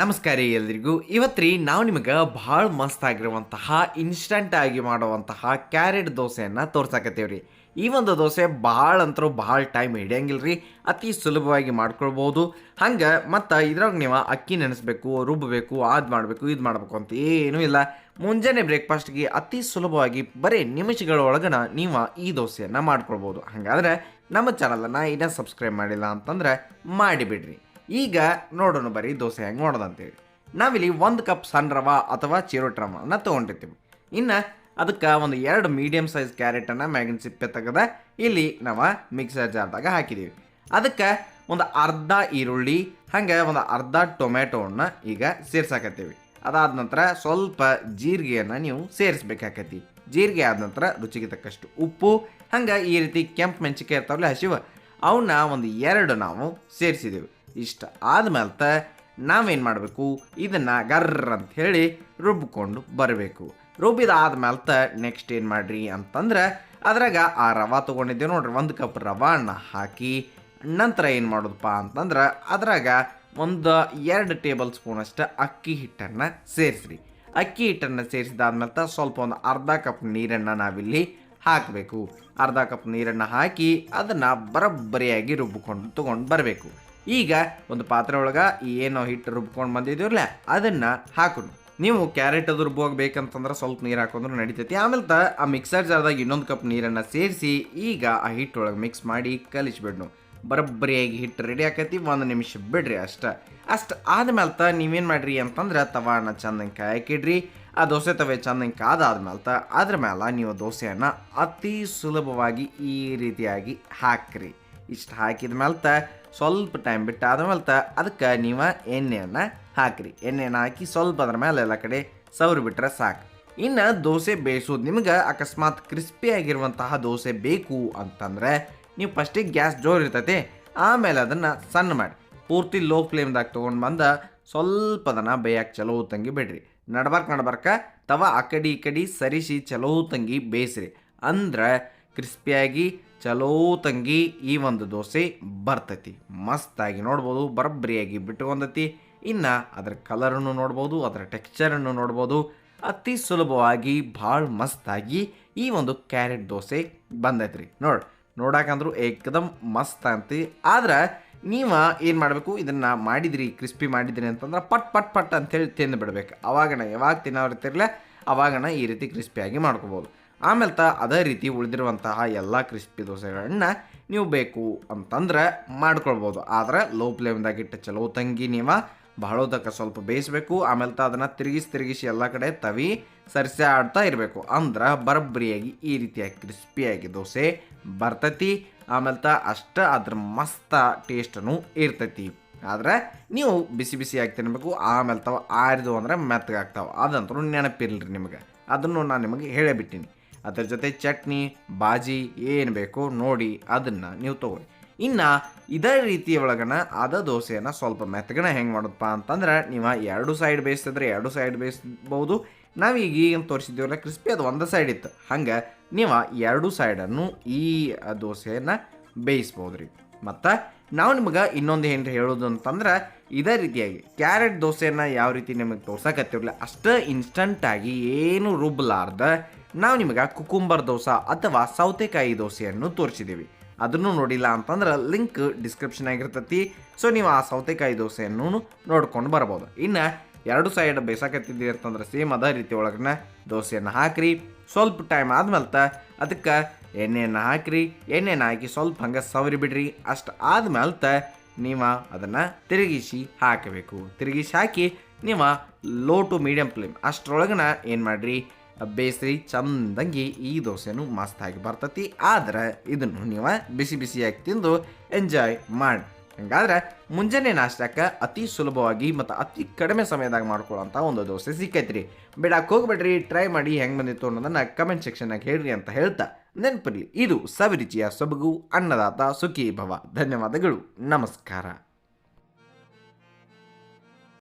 ನಮಸ್ಕಾರ ಎಲ್ರಿಗೂ. ಇವತ್ತು ರೀ ನಾವು ನಿಮಗೆ ಭಾಳ ಮಸ್ತ್ ಆಗಿರುವಂತಹ ಇನ್ಸ್ಟಂಟ್ ಆಗಿ ಮಾಡುವಂತಹ ಕ್ಯಾರೆಟ್ ದೋಸೆಯನ್ನು ತೋರ್ಸಾಕತ್ತೇವೆ ರೀ ಈ ಒಂದು ದೋಸೆ ಭಾಳ ಅಂತರೂ ಭಾಳ ಟೈಮ್ ಹಿಡಿಯಂಗಿಲ್ರಿ. ಅತಿ ಸುಲಭವಾಗಿ ಮಾಡ್ಕೊಳ್ಬೋದು. ಹಂಗೆ ಮತ್ತು ಇದ್ರಾಗ ನೀವು ಅಕ್ಕಿ ನೆನೆಸ್ಬೇಕು ರುಬ್ಬಬೇಕು ಅದು ಮಾಡಬೇಕು, ಇದು ಮಾಡಬೇಕು ಅಂತ ಏನೂ ಇಲ್ಲ. ಮುಂಜಾನೆ ಬ್ರೇಕ್ಫಾಸ್ಟ್ಗೆ ಅತಿ ಸುಲಭವಾಗಿ ಬರೀ ನಿಮಿಷಗಳ ಒಳಗನ ನೀವು ಈ ದೋಸೆಯನ್ನು ಮಾಡ್ಕೊಳ್ಬೋದು. ಹಾಗಾದ್ರೆ ನಮ್ಮ ಚಾನಲನ್ನು ಇನ್ನೂ ಸಬ್ಸ್ಕ್ರೈಬ್ ಮಾಡಿಲ್ಲ ಅಂತಂದ್ರೆ ಮಾಡಿಬಿಡ್ರಿ. ಈಗ ನೋಡೋಣ ಬರೀ ದೋಸೆ ಹೆಂಗೆ ಮಾಡೋದಂತೇಳಿ. ನಾವಿಲ್ಲಿ ಒಂದು ಕಪ್ ಸಣ್ಣ ರವ ಅಥವಾ ಚಿರೋಟ್ ರವನ ತೊಗೊಂಡಿರ್ತೀವಿ. ಇನ್ನು ಅದಕ್ಕೆ ಒಂದು ಎರಡು ಮೀಡಿಯಮ್ ಸೈಜ್ ಕ್ಯಾರೆಟನ್ನು ಮ್ಯಾಗಿನ ಸಿಪ್ಪೆ ತೆಗೆದ ಇಲ್ಲಿ ನಾವು ಮಿಕ್ಸರ್ ಜಾರ್ದಾಗ ಹಾಕಿದ್ದೀವಿ ಅದಕ್ಕೆ ಒಂದು ಅರ್ಧ ಈರುಳ್ಳಿ, ಹಾಗೆ ಒಂದು ಅರ್ಧ ಟೊಮೆಟೋವನ್ನು ಈಗ ಸೇರ್ಸಾಕತ್ತೀವಿ. ಅದಾದ ನಂತರ ಸ್ವಲ್ಪ ಜೀರಿಗೆಯನ್ನು ನೀವು ಸೇರಿಸ್ಬೇಕಾಕತಿ ಜೀರಿಗೆ ಆದ ನಂತರ ರುಚಿಗೆ ತಕ್ಕಷ್ಟು ಉಪ್ಪು, ಹಂಗೆ ಈ ರೀತಿ ಕೆಂಪು ಮೆಣಸಿಕಾಯಿ ಇರ್ತಾವಲ್ಲ ಹಸಿವು ಅವನ್ನ ಒಂದು ಎರಡು ನಾವು ಸೇರಿಸಿದೆವು. ಇಷ್ಟ ಆದ್ಮೇಲೆ ನಾವೇನು ಮಾಡಬೇಕು? ಇದನ್ನು ಗರ್ರ ಅಂತ ಹೇಳಿ ರುಬ್ಬಿಕೊಂಡು ಬರಬೇಕು. ರುಬ್ಬಿದ ತ ನೆಕ್ಸ್ಟ್ ಏನು ಮಾಡ್ರಿ ಅಂತಂದ್ರೆ ಅದ್ರಾಗ ಆ ರವೆ ತೊಗೊಂಡಿದ್ದೇವೆ ನೋಡ್ರಿ, ಒಂದು ಕಪ್ ರವಾನ ಹಾಕಿ ನಂತರ ಏನು ಮಾಡೋದಪ್ಪ ಅಂತಂದ್ರೆ ಅದ್ರಾಗ ಒಂದು ಎರಡು ಟೇಬಲ್ ಸ್ಪೂನ್ ಸ್ಪೂನಷ್ಟು ಅಕ್ಕಿ ಹಿಟ್ಟನ್ನು ಸೇರಿಸ್ರಿ. ಅಕ್ಕಿ ಹಿಟ್ಟನ್ನು ಸೇರಿಸಿದಾದ್ಮೇಲೆ ಸ್ವಲ್ಪ ಒಂದು ಅರ್ಧ ಕಪ್ ನೀರನ್ನು ನಾವಿಲ್ಲಿ ಹಾಕಬೇಕು. ಅರ್ಧ ಕಪ್ ನೀರನ್ನು ಹಾಕಿ ಅದನ್ನು ಬರೋಬ್ಬರಿಯಾಗಿ ರುಬ್ಬಿಕೊಂಡು ತೊಗೊಂಡು ಬರಬೇಕು. ಈಗ ಒಂದು ಪಾತ್ರೆ ಒಳಗೆ ಏನು ಹಿಟ್ಟು ರುಬ್ಕೊಂಡು ಬಂದಿದ್ದೀವಲ್ಲ ಅದನ್ನು ಹಾಕೋಣ ನೀವು ಕ್ಯಾರೆಟ್ ಅದು ರುಬ್ಬೋಗ್ಬೇಕಂತಂದ್ರೆ ಬೇಕಂತಂದ್ರೆ ಸ್ವಲ್ಪ ನೀರು ಹಾಕೊಂಡ್ರು ನಡಿತೈತಿ. ಆಮೇಲೆ ತ ಆ ಮಿಕ್ಸರ್ ಜಾರ್ದಾಗ ಇನ್ನೊಂದು ಕಪ್ ನೀರನ್ನು ಸೇರಿಸಿ ಈಗ ಆ ಹಿಟ್ಟೊಳಗೆ ಮಿಕ್ಸ್ ಮಾಡಿ ಕಲಿಸ್ಬಿಡ್ನು. ಬರಬ್ಬರಿಯಾಗಿ ಹಿಟ್ಟು ರೆಡಿ ಆಕೈತಿ, ಒಂದು ನಿಮಿಷ ಬಿಡ್ರಿ ಅಷ್ಟ. ಅಷ್ಟು ಆದ್ಮೇಲೆ ತ ನೀವೇನು ಮಾಡ್ರಿ ಅಂತಂದ್ರೆ ತವಾನ ಚಂದಂಗೆ ಕಾಯಕಿಡ್ರಿ ಆ ದೋಸೆ ತವೆ ಚಂದಂಗೆ ಕಾದಾದ್ಮೇಲೆ ತ ಅದ್ರ ಮೇಲೆ ನೀವು ದೋಸೆಯನ್ನು ಅತಿ ಸುಲಭವಾಗಿ ಈ ರೀತಿಯಾಗಿ ಹಾಕ್ರಿ. ಇಷ್ಟು ಹಾಕಿದ ಮೇಲೆ ತ ಸ್ವಲ್ಪ ಟೈಮ್ ಬಿಟ್ಟು ಆದ್ಮೇಲೆ ಅದಕ್ಕೆ ನೀವು ಎಣ್ಣೆಯನ್ನು ಹಾಕ್ರಿ. ಎಣ್ಣೆನ ಹಾಕಿ ಸ್ವಲ್ಪ ಅದ್ರ ಮೇಲೆ ಎಲ್ಲ ಕಡೆ ಸವ್ರಿ ಬಿಟ್ರೆ ಸಾಕು. ಇನ್ನು ದೋಸೆ ಬೇಯಿಸೋದು ನಿಮ್ಗೆ ಅಕಸ್ಮಾತ್ ಕ್ರಿಸ್ಪಿ ಆಗಿರುವಂತಹ ದೋಸೆ ಬೇಕು ಅಂತಂದ್ರೆ ನೀವು ಫಸ್ಟಿಗೆ ಗ್ಯಾಸ್ ಜೋರು ಇರ್ತೈತಿ, ಆಮೇಲೆ ಅದನ್ನು ಸಣ್ಣ ಮಾಡಿ. ಪೂರ್ತಿ ಲೋ ಫ್ಲೇಮ್ದಾಗ ತೊಗೊಂಡು ಬಂದು ಸ್ವಲ್ಪ ಅದನ್ನು ಬೇಯಕ್ಕೆ ಚಲೋ ತಂಗಿ ಬಿಡ್ರಿ. ನಡ್ಬಾರ್ಕ ನಡ್ಬಾರ್ಕ ತವ ಆ ಕಡೆ ಈ ಕಡೆ ಸರಿಸಿ ಚಲೋ ತಂಗಿ ಬೇಯಿಸ್ರಿ. ಅಂದ್ರೆ ಕ್ರಿಸ್ಪಿಯಾಗಿ ಚಲೋ ತಂಗಿ ಈ ಒಂದು ದೋಸೆ ಬರ್ತೈತಿ. ಮಸ್ತಾಗಿ ನೋಡ್ಬೋದು ಬರಬ್ಬರಿಯಾಗಿ ಬಿಟ್ಕೊಂಡೈತಿ ಇನ್ನು ಅದರ ಕಲರನ್ನು ನೋಡ್ಬೋದು, ಅದರ ಟೆಕ್ಸ್ಚರನ್ನು ನೋಡ್ಬೋದು. ಅತಿ ಸುಲಭವಾಗಿ ಭಾಳ ಮಸ್ತಾಗಿ ಈ ಒಂದು ಕ್ಯಾರೆಟ್ ದೋಸೆ ಬಂದೈತ್ರಿ. ನೋಡಿ, ನೋಡಕಂದ್ರು ಏಕದಮ್ ಮಸ್ತ್ ಅಂತಿ. ಆದ್ರೆ ನೀವು ಏನು ಮಾಡಬೇಕು, ಇದನ್ನು ಮಾಡಿದ್ರಿ, ಕ್ರಿಸ್ಪಿ ಮಾಡಿದ್ರಿ ಅಂತಂದ್ರೆ ಪಟ್ ಪಟ್ ಪಟ್ ಅಂತೇಳಿ ತಿಂದು ಬಿಡ್ಬೇಕು ಅವಾಗಣ ಯಾವಾಗ ತಿನ್ನೋರ್ತಿರ್ಲ ಅವಾಗಣ ಈ ರೀತಿ ಕ್ರಿಸ್ಪಿಯಾಗಿ ಮಾಡ್ಕೋಬೋದು. ಆಮೇಲೆ ತ ಅದೇ ರೀತಿ ಉಳಿದಿರುವಂತಹ ಎಲ್ಲ ಕ್ರಿಸ್ಪಿ ದೋಸೆಗಳನ್ನ ನೀವು ಬೇಕು ಅಂತಂದ್ರೆ ಮಾಡ್ಕೊಳ್ಬೋದು. ಆದ್ರೆ ಲೋ ಫ್ಲೇಮ್ದಾಗ ಇಟ್ಟು ಚಲೋ ತಂಗಿ ನೀವು ಬಹಳೋದಕ್ಕೆ ಸ್ವಲ್ಪ ಬೇಯಿಸಬೇಕು. ಆಮೇಲೆ ತ ಅದನ್ನು ತಿರುಗಿಸಿ ತಿರುಗಿಸಿ ಎಲ್ಲ ಕಡೆ ತವಿ ಸರಿಸಿ ಆಡ್ತಾ ಇರಬೇಕು. ಅಂದ್ರೆ ಬರಬ್ಬರಿಯಾಗಿ ಈ ರೀತಿಯಾಗಿ ಕ್ರಿಸ್ಪಿಯಾಗಿ ದೋಸೆ ಬರ್ತೈತಿ. ಆಮೇಲೆ ತ ಅಷ್ಟ ಅದ್ರ ಮಸ್ತ ಟೇಸ್ಟನು ಇರ್ತೈತಿ. ಆದ್ರೆ ನೀವು ಬಿಸಿ ಬಿಸಿಯಾಗಿ ತಿನ್ನಬೇಕು ಆಮೇಲೆ ತಾವು ಆರಿದು ಅಂದ್ರೆ ಮೆತ್ತಗಾಗ್ತಾವೆ. ಅದಂತೂ ನೆನಪಿರಲಿ ನಿಮಗೆ. ಅದನ್ನು ನಾನು ನಿಮಗೆ ಹೇಳೇ ಬಿಟ್ಟಿನಿ. ಅದ್ರ ಜೊತೆ ಚಟ್ನಿ, ಬಾಜಿ ಏನು ಬೇಕೋ ನೋಡಿ ಅದನ್ನು ನೀವು ತೊಗೊಳ್ಳಿ. ಇನ್ನು ಇದೇ ರೀತಿ ಒಳಗನ ಅದ ದೋಸೆಯನ್ನು ಸ್ವಲ್ಪ ಮೆತ್ತಗಣ ಹೆಂಗೆ ಮಾಡೋದಪ್ಪ ಅಂತಂದ್ರೆ ನೀವು ಎರಡು ಸೈಡ್ ಬೇಯಿಸ್ತಿದ್ರೆ ಎರಡು ಸೈಡ್ ಬೇಯಿಸ್ಬೋದು ಈಗ ತೋರಿಸಿದ್ದೀವಲ್ಲ ಕ್ರಿಸ್ಪಿ ಅದು ಒಂದು ಸೈಡ್ ಇತ್ತು. ಹಂಗೆ ನೀವು ಎರಡು ಸೈಡನ್ನು ಈ ದೋಸೆಯನ್ನು ಬೇಯಿಸ್ಬೋದು ರೀ ಮತ್ತು ನಾವು ನಿಮಗೆ ಇನ್ನೊಂದು ಏನು ಹೇಳೋದು ಅಂತಂದ್ರೆ ಇದೇ ರೀತಿಯಾಗಿ ಕ್ಯಾರೆಟ್ ದೋಸೆಯನ್ನು ಯಾವ ರೀತಿ ನಿಮಗೆ ತೋರ್ಸಕತ್ತಿರಲಿಲ್ಲ ಅಷ್ಟೇ ಇನ್ಸ್ಟಂಟಾಗಿ ಏನು ರುಬ್ಬಲಾರ್ದ ನಾವು ನಿಮಗೆ ಕುಕುಂಬರ್ ದೋಸೆ ಅಥವಾ ಸೌತೆಕಾಯಿ ದೋಸೆಯನ್ನು ತೋರಿಸಿದ್ದೀವಿ. ಅದನ್ನು ನೋಡಿಲ್ಲ ಅಂತಂದ್ರೆ ಲಿಂಕ್ ಡಿಸ್ಕ್ರಿಪ್ಷನ್ ಆಗಿರ್ತೈತಿ. ಸೊ ನೀವು ಆ ಸೌತೆಕಾಯಿ ದೋಸೆಯನ್ನು ನೋಡ್ಕೊಂಡು ಬರ್ಬೋದು. ಇನ್ನು ಎರಡು ಸೈಡ್ ಬೇಸಾಕತ್ತಿದ್ದೀರಿ ಅಂತಂದ್ರೆ ಸೇಮ್ ಅದೇ ರೀತಿ ಒಳಗನ್ನ ದೋಸೆಯನ್ನು ಹಾಕ್ರಿ. ಸ್ವಲ್ಪ ಟೈಮ್ ಆದ್ಮೇಲೆ ಅದಕ್ಕೆ ಎಣ್ಣೆಯನ್ನು ಹಾಕ್ರಿ. ಎಣ್ಣೆನ ಹಾಕಿ ಸ್ವಲ್ಪ ಹಂಗೆ ಸವರಿ ಬಿಡ್ರಿ. ಅಷ್ಟು ಆದ್ಮೇಲೆ ನೀವು ಅದನ್ನು ತಿರುಗಿಸಿ ಹಾಕಬೇಕು. ತಿರುಗಿಸಿ ಹಾಕಿ ನೀವು ಲೋ ಟು ಮೀಡಿಯಮ್ ಫ್ಲೇಮ್ ಅಷ್ಟರೊಳಗನ ಏನು ಮಾಡ್ರಿ? ಬೇಯಿಸ್ರಿ ಚಂದಂಗಿ ಈ ದೋಸೆನೂ ಮಸ್ತಾಗಿ ಬರ್ತತಿ. ಆದ್ರೆ ಇದನ್ನು ನೀವು ಬಿಸಿ ಬಿಸಿಯಾಗಿ ತಿಂದು ಎಂಜಾಯ್ ಮಾಡಿ. ಹಂಗಾದ್ರೆ ಮುಂಜಾನೆ ನಾಷ್ಟಕ್ಕೆ ಅತಿ ಸುಲಭವಾಗಿ ಮತ್ತು ಅತಿ ಕಡಿಮೆ ಸಮಯದಾಗ ಮಾಡ್ಕೊಳ್ಳೋಂಥ ಒಂದು ದೋಸೆ ಸಿಕ್ಕೈತ್ರಿ. ಬಿಡಕ್ಕೆ ಹೋಗ್ಬೇಡ್ರಿ ಟ್ರೈ ಮಾಡಿ ಹೆಂಗೆ ಬಂದಿತ್ತು ಅನ್ನೋದನ್ನು ಕಮೆಂಟ್ ಸೆಕ್ಷನ್ನಾಗ ಹೇಳ್ರಿ ಅಂತ ಹೇಳ್ತಾ ನೆನಪಿರಲಿ. ಇದು ಸವಿರುಚಿಯ ಸೊಬಗು, ಅನ್ನದಾತ ಸುಖಿ ಭವ ಧನ್ಯವಾದಗಳು. ನಮಸ್ಕಾರ.